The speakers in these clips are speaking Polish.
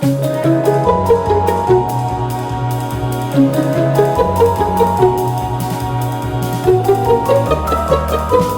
Thank you.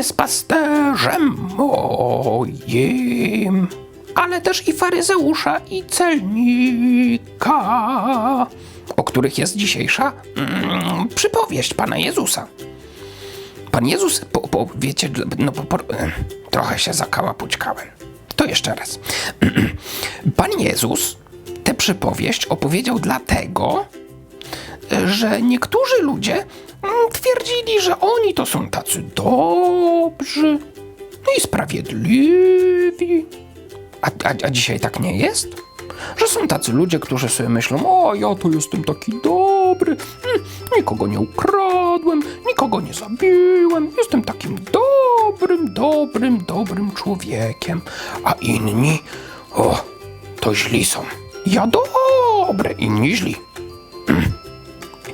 Jest pasterzem moim, ale też i faryzeusza i celnika, o których jest dzisiejsza mm, przypowieść Pana Jezusa. Pan Jezus, po, po, wiecie, no, po, po, trochę się zakałapućkałem. To jeszcze raz. Pan Jezus tę przypowieść opowiedział dlatego, że niektórzy ludzie twierdzili, że oni to są tacy dobrzy i sprawiedliwi. A, a, a dzisiaj tak nie jest? Że są tacy ludzie, którzy sobie myślą, o ja to jestem taki dobry, mm, nikogo nie ukradłem, nikogo nie zabiłem, jestem takim dobrym, dobrym, dobrym człowiekiem. A inni, o, to źli są. Ja dobry, inni źli.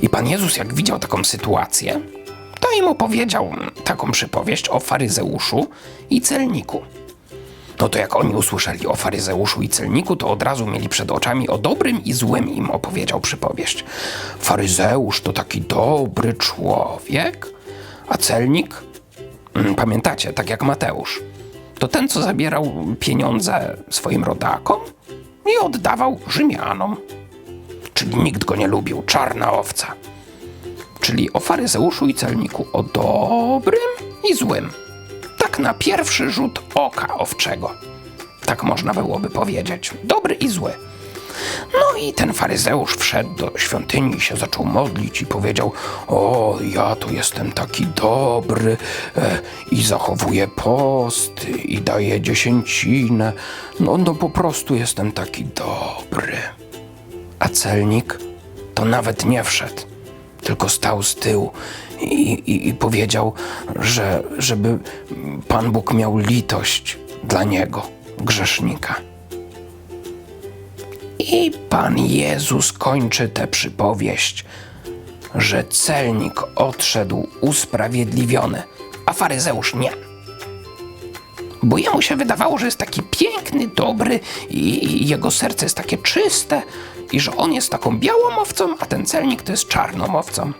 I Pan Jezus, jak widział taką sytuację, to im opowiedział taką przypowieść o faryzeuszu i celniku. No to jak oni usłyszeli o faryzeuszu i celniku, to od razu mieli przed oczami o dobrym i złym im opowiedział przypowieść. Faryzeusz to taki dobry człowiek, a celnik, mm, pamiętacie, tak jak Mateusz, to ten, co zabierał pieniądze swoim rodakom i oddawał Rzymianom nikt go nie lubił, czarna owca. Czyli o faryzeuszu i celniku, o dobrym i złym. Tak na pierwszy rzut oka owczego. Tak można byłoby powiedzieć. Dobry i zły. No i ten faryzeusz wszedł do świątyni się zaczął modlić i powiedział: O, ja tu jestem taki dobry e, i zachowuję post i daję dziesięcinę. No, no po prostu jestem taki dobry. A celnik to nawet nie wszedł, tylko stał z tyłu i, i, i powiedział, że żeby Pan Bóg miał litość dla niego, grzesznika. I Pan Jezus kończy tę przypowieść, że celnik odszedł usprawiedliwiony, a faryzeusz nie. Bo jemu się wydawało, że jest taki piękny, dobry i jego serce jest takie czyste i że on jest taką białą owcą, a ten celnik to jest czarną owcą.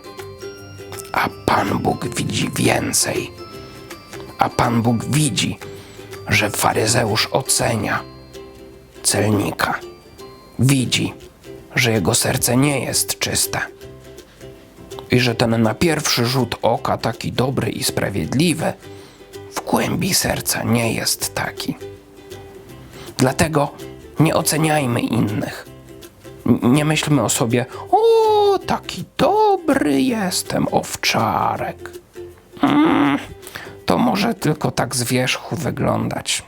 A Pan Bóg widzi więcej. A Pan Bóg widzi, że faryzeusz ocenia celnika. Widzi, że jego serce nie jest czyste. I że ten na pierwszy rzut oka taki dobry i sprawiedliwy w głębi serca nie jest taki. Dlatego nie oceniajmy innych. Nie myślmy o sobie, o, taki dobry jestem, owczarek. Mm, to może tylko tak z wierzchu wyglądać.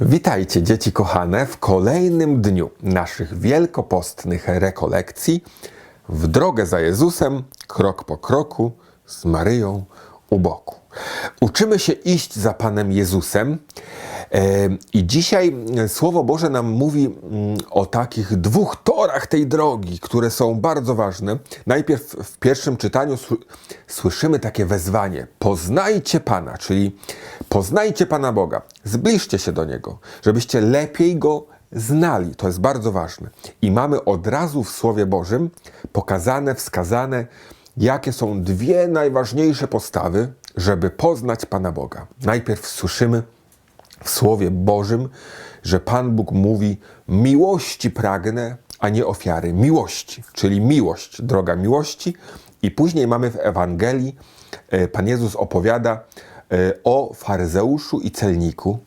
Witajcie, dzieci kochane, w kolejnym dniu naszych wielkopostnych rekolekcji w drogę za Jezusem, krok po kroku, z Maryją u boku. Uczymy się iść za Panem Jezusem i dzisiaj e, Słowo Boże nam mówi mm, o takich dwóch torach tej drogi, które są bardzo ważne. Najpierw w pierwszym czytaniu sły- słyszymy takie wezwanie: Poznajcie Pana, czyli poznajcie Pana Boga, zbliżcie się do Niego, żebyście lepiej Go znali. To jest bardzo ważne. I mamy od razu w Słowie Bożym pokazane, wskazane, jakie są dwie najważniejsze postawy, żeby poznać Pana Boga. Najpierw słyszymy w Słowie Bożym, że Pan Bóg mówi: Miłości pragnę, a nie ofiary miłości, czyli miłość, droga miłości. I później mamy w Ewangelii, e, Pan Jezus opowiada e, o faryzeuszu i celniku.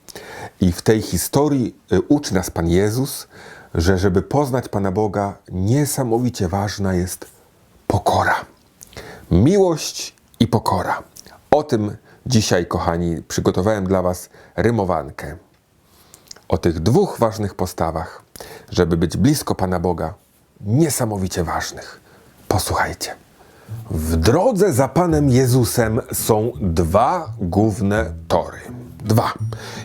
I w tej historii e, uczy nas Pan Jezus, że żeby poznać Pana Boga, niesamowicie ważna jest pokora. Miłość i pokora. O tym dzisiaj, kochani, przygotowałem dla Was rymowankę. O tych dwóch ważnych postawach, żeby być blisko Pana Boga, niesamowicie ważnych. Posłuchajcie. W drodze za Panem Jezusem są dwa główne tory. Dwa.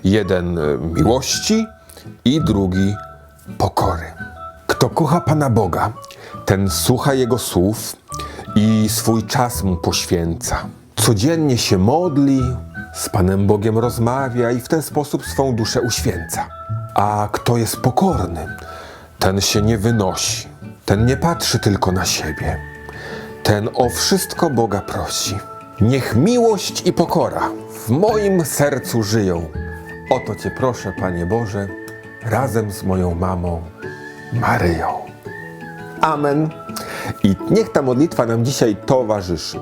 Jeden e, miłości i drugi pokory. Kto kocha Pana Boga, ten słucha Jego słów i swój czas Mu poświęca. Codziennie się modli, z Panem Bogiem rozmawia i w ten sposób swą duszę uświęca. A kto jest pokorny, ten się nie wynosi, ten nie patrzy tylko na siebie, ten o wszystko Boga prosi. Niech miłość i pokora w moim sercu żyją. O to Cię proszę, Panie Boże, razem z moją mamą Maryją. Amen. I niech ta modlitwa nam dzisiaj towarzyszy.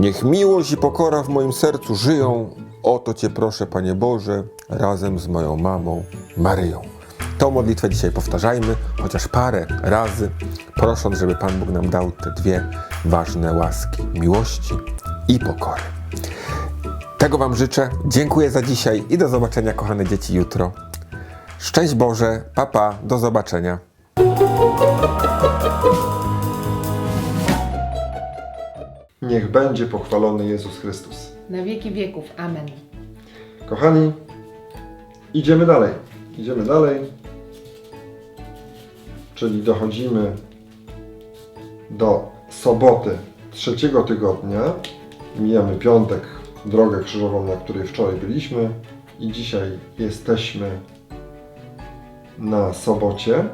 Niech miłość i pokora w moim sercu żyją. O to Cię proszę, Panie Boże, razem z moją mamą Maryją. Tą modlitwę dzisiaj powtarzajmy, chociaż parę razy, prosząc, żeby Pan Bóg nam dał te dwie ważne łaski miłości i pokory. Tego Wam życzę. Dziękuję za dzisiaj i do zobaczenia, kochane dzieci, jutro. Szczęść Boże, papa, do zobaczenia. Niech będzie pochwalony Jezus Chrystus. Na wieki wieków. Amen. Kochani, idziemy dalej. Idziemy dalej. Czyli dochodzimy do soboty trzeciego tygodnia. Mijamy piątek, drogę krzyżową, na której wczoraj byliśmy. I dzisiaj jesteśmy na sobocie.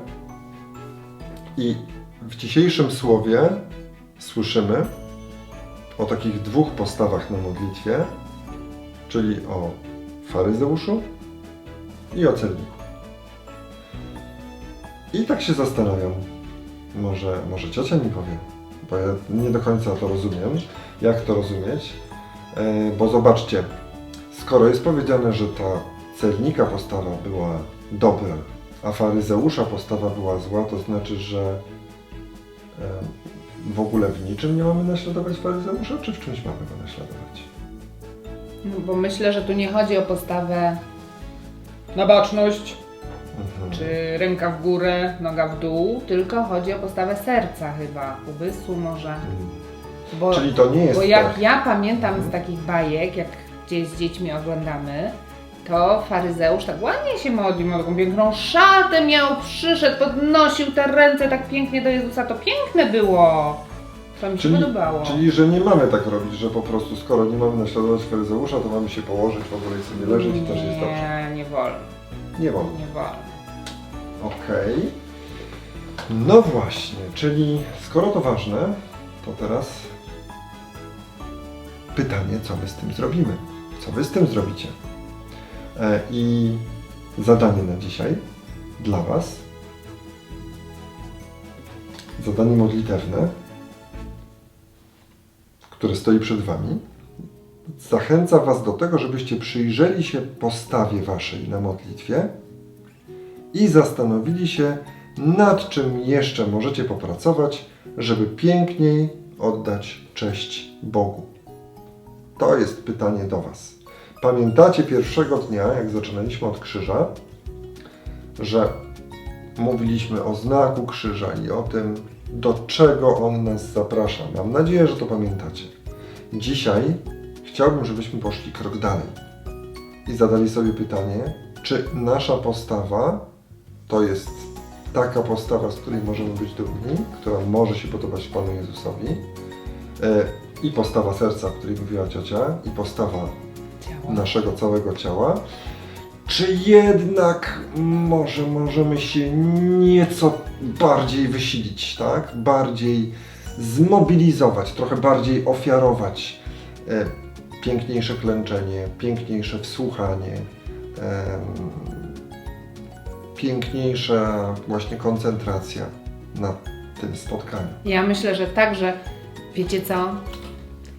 I w dzisiejszym słowie słyszymy o takich dwóch postawach na modlitwie, czyli o faryzeuszu i o celniku. I tak się zastanawiam, może, może ciocia mi powie, bo ja nie do końca to rozumiem, jak to rozumieć, E, bo zobaczcie, skoro jest powiedziane, że ta celnika postawa była dobra, a faryzeusza postawa była zła, to znaczy, że e, w ogóle w niczym nie mamy naśladować faryzeusza, czy w czymś mamy go naśladować? No, bo myślę, że tu nie chodzi o postawę na baczność, Mhm. czy ręka w górę, noga w dół, tylko chodzi o postawę serca chyba, umysłu może. Bo, Czyli to nie jest bo jak tak. ja pamiętam z takich bajek, jak gdzieś z dziećmi oglądamy, to faryzeusz tak ładnie się modlił, miał taką piękną szatę, miał, przyszedł, podnosił te ręce tak pięknie do Jezusa, to piękne było. To mi się Czyli, podobało. czyli, że nie mamy tak robić, że po prostu skoro nie mamy naśladować faryzeusza, to mamy się położyć w ogóle i sobie leżeć i też jest dobrze. Nie, nie wolno, Nie wolno. nie wolno. Okej. No właśnie, czyli skoro to ważne, to teraz pytanie, co my z tym zrobimy? Co wy z tym zrobicie? E, I zadanie na dzisiaj dla was. Zadanie modlitewne, które stoi przed wami. Zachęca was do tego, żebyście przyjrzeli się postawie waszej na modlitwie i zastanowili się, nad czym jeszcze możecie popracować, żeby piękniej oddać cześć Bogu. To jest pytanie do Was. Pamiętacie pierwszego dnia, jak zaczynaliśmy od krzyża, że mówiliśmy o znaku krzyża i o tym, do czego on nas zaprasza. Mam nadzieję, że to pamiętacie. Dzisiaj chciałbym, żebyśmy poszli krok dalej i zadali sobie pytanie, czy nasza postawa to jest taka postawa, z której możemy być dumni, która może się podobać Panu Jezusowi. E, I postawa serca, o której mówiła ciocia, i postawa. Naszego całego ciała. Czy jednak może możemy się nieco bardziej wysilić, tak? Bardziej zmobilizować, trochę bardziej ofiarować e, piękniejsze klęczenie, piękniejsze wsłuchanie, em, piękniejsza właśnie koncentracja. na tym spotkaniu. Ja myślę, że tak, że wiecie co?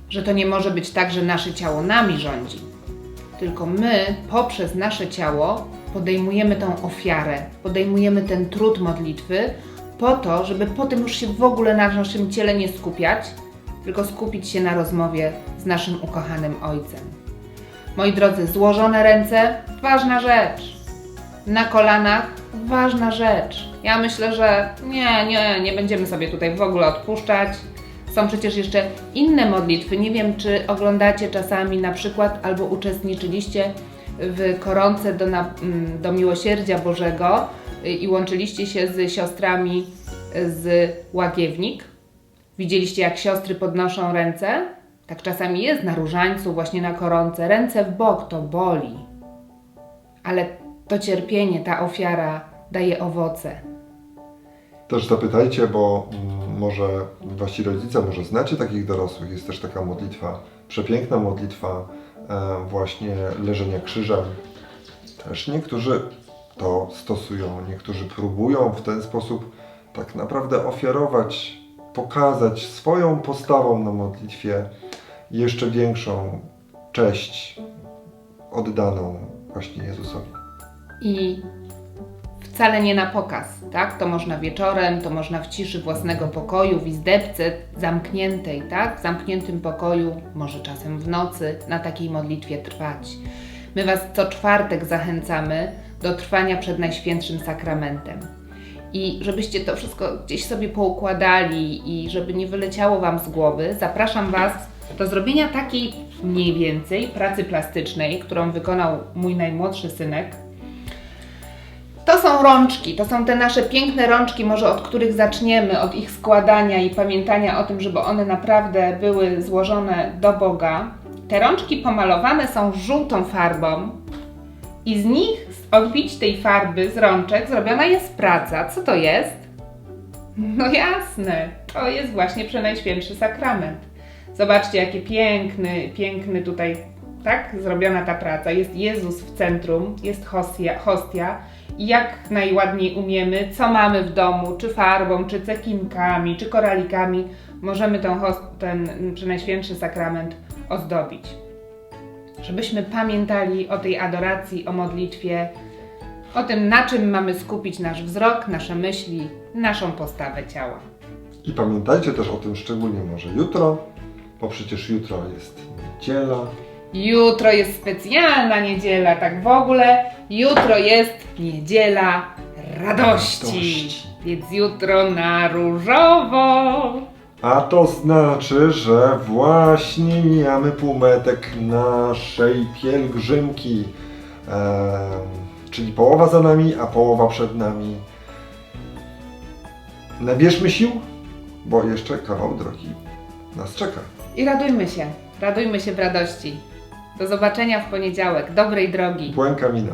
Że to nie może być tak, że nasze ciało nami rządzi. Tylko my poprzez nasze ciało podejmujemy tą ofiarę, podejmujemy ten trud modlitwy po to, żeby potem już się w ogóle na naszym ciele nie skupiać, tylko skupić się na rozmowie z naszym ukochanym Ojcem. Moi drodzy, złożone ręce ważna rzecz na kolanach ważna rzecz. Ja myślę, że nie, nie, nie będziemy sobie tutaj w ogóle odpuszczać. Są przecież jeszcze inne modlitwy. Nie wiem, czy oglądacie czasami na przykład albo uczestniczyliście w koronce do, na, mm, do Miłosierdzia Bożego y, i łączyliście się z siostrami z Łagiewnik. Widzieliście, jak siostry podnoszą ręce? Tak czasami jest na różańcu, właśnie na koronce. Ręce w bok to boli ale to cierpienie, ta ofiara daje owoce. Też zapytajcie, bo mm, może wasi rodzice, może znacie takich dorosłych. Jest też taka modlitwa, przepiękna modlitwa e, właśnie leżenia krzyżem. Też niektórzy to stosują, niektórzy próbują w ten sposób tak naprawdę ofiarować, pokazać swoją postawą na modlitwie jeszcze większą cześć oddaną właśnie Jezusowi. I wcale nie na pokaz, tak? To można wieczorem, to można w ciszy własnego pokoju, w izdebce zamkniętej, tak? W zamkniętym pokoju, może czasem w nocy, na takiej modlitwie trwać. My Was co czwartek zachęcamy do trwania przed Najświętszym Sakramentem. I żebyście to wszystko gdzieś sobie poukładali i żeby nie wyleciało Wam z głowy, zapraszam Was do zrobienia takiej mniej więcej pracy plastycznej, którą wykonał mój najmłodszy synek. To są rączki, to są te nasze piękne rączki, może od których zaczniemy, od ich składania i pamiętania o tym, żeby one naprawdę były złożone do Boga. Te rączki pomalowane są żółtą farbą i z nich, z odbić tej farby z rączek, zrobiona jest praca. Co to jest? No jasne, to jest właśnie Przenajświętszy Sakrament. Zobaczcie, jaki piękny, piękny tutaj, tak, zrobiona ta praca. Jest Jezus w centrum, jest hostia, hostia jak najładniej umiemy, co mamy w domu, czy farbą, czy cekinkami, czy koralikami, możemy ten, ten Przenajświętszy Sakrament ozdobić. Żebyśmy pamiętali o tej adoracji, o modlitwie, o tym, na czym mamy skupić nasz wzrok, nasze myśli, naszą postawę ciała. I pamiętajcie też o tym szczególnie może jutro, bo przecież jutro jest niedziela. Jutro jest specjalna niedziela, tak w ogóle. Jutro jest niedziela radości. Radości. Więc jutro na różowo. A to znaczy, że właśnie mijamy półmetek naszej pielgrzymki. Czyli połowa za nami, a połowa przed nami. Nabierzmy sił, bo jeszcze kawał drogi nas czeka. I radujmy się. Radujmy się w radości. Do zobaczenia w poniedziałek. Dobrej drogi. Błękamina.